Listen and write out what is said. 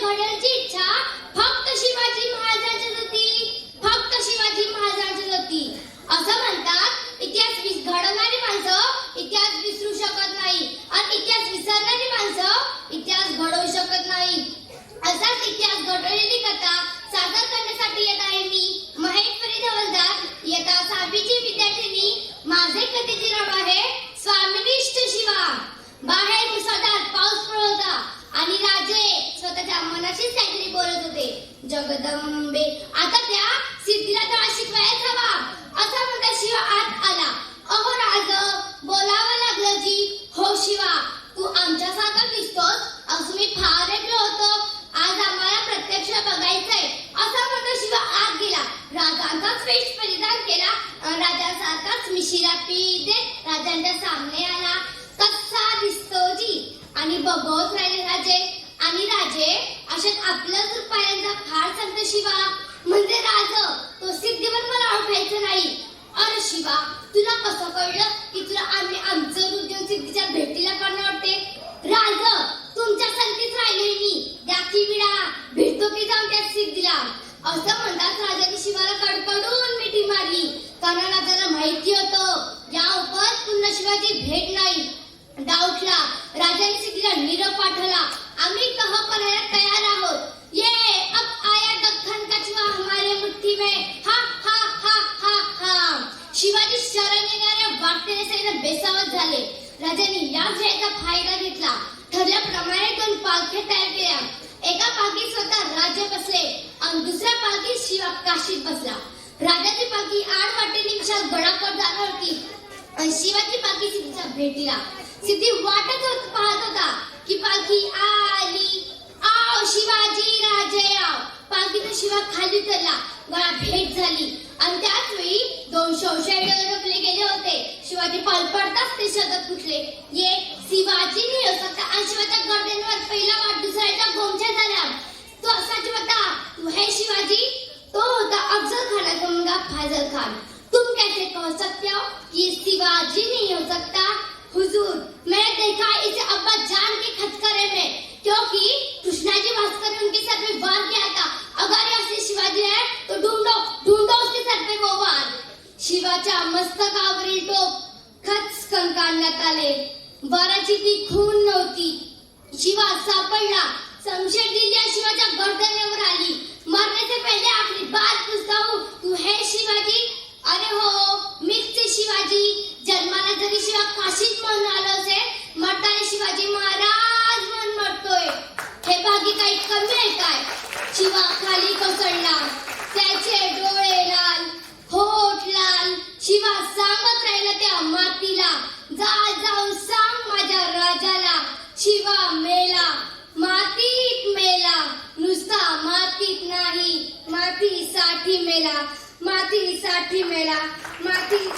घडण्याची इच्छा फक्त शिवाजी महाराजांच्याच होती फक्त शिवाजी महाराजांच्याच होती असं म्हणतात इतिहास घडवणारी माणसं इतिहास विसरू शकत नाही. आणि इतिहास विसरणारी माणसं इतिहास घडवू शकत नाही. असाच इतिहास घडवले जगदंबे. आता त्या सिद्धीला तर शिकवायच हवा असा म्हणता शिवा आत आला. अहो राज बोलावं लागलं जी. हो शिवा तू आमच्यासारखा दिसतोस? असं मी फार ऐकलं होतं. आज आम्हाला प्रत्यक्ष बघायचंय. असा म्हणता शिवा आत गेला. राजांचाच वेश परिधान केला. अन राजासारखाच मिशिरा पी दे. राजांच्या सामने आला. कसा दिसतो जी? आणि बघत राहिले राजे. आणि राजे अशात आपलंच रूप शिवा म्हणजे राज तो सिद्धीवर मला ओळखायचं नाही. अरे शिवा तुला कसं कळलं की तुला आम्ही आमचं रूप सिद्धीच्या भेटीला करणं वाटते राज तुमच्या संगतीच राहिले मी. द्या की विडा भेटतो की जाऊन त्या सिद्धीला. असं म्हणतात राजाने शिवाला कडकडून मिठी मारली. कारण राजाला माहिती होतं या उपर पुन्हा शिवाची भेट नाही. डाऊटला राजाने सिद्धीला निरोप पाठवला आम्ही कह करायला तयार आहोत ये अब आया दख्खन का चुहा हमारे मुट्ठी में हा हा हा हा हा शिवाजी शरण येणाऱ्या सैन्य बेसावत झाले. राजांनी या वेळेचा फायदा घेतला. ठरल्याप्रमाणे दोन पालख्या तयार केल्या. एका पालखीत स्वतः राजे बसले आणि दुसऱ्या पालखीत शिवा काशीत बसला. राजाची पालखी आठ वाटेने विशाल गडाकडे जाणार होती आणि शिवाची पालखी सिद्धीच्या भेटीला. सिद्धी वाटत होत पाहत होता की पालखी आली. आओ शिवाजी राजे आव पालखीचा शिवा खाली उतरला. गळा भेट झाली. आणि त्याच वेळी दोन शौशायडे शिवाजी पाल पडताच ते शब्द फुटले. ये शिवाजी नाही हो सकता आणि शिवाच्या गर्दनीवर पहिला वाट दुसऱ्याच्या गोमच्या झाल्या. तो असाच होता तू है शिवाजी तो होता अफजल खानाचा मुलगा फाजल खान. तुम कैसे कह सकते हो? कि शिवाजी नहीं हो सकता? हुजूर मैंने देखा इसे अब्बा जान के खतकरे में, क्योंकि कृष्णाजी भास्कर उनके सर में वार किया था। अगर बांधण्यात आले. बाराची ती खून नव्हती. शिवा सापडला. शमशेर दिल्या शिवाच्या गर्दनेवर आली. मरण्याचे पहिले आपली बात पुसताऊ तू हे शिवाजी? अरे हो मीच शिवाजी. जन्माला जरी शिवा काशीत म्हणून आलो असे मरताना शिवाजी महाराज म्हणून मरतोय. हे भागी काही कमी आहे काय? शिवा खाली कोसळला. त्याचे डोळे लाल होठ लाल. शिवा सांग त्या मातीला. जा जाऊन सांग माझ्या राजाला. शिवा मेला. मातीत मेला. नुसता मातीत नाही. मातीसाठी मेला. मातीसाठी मेला. माती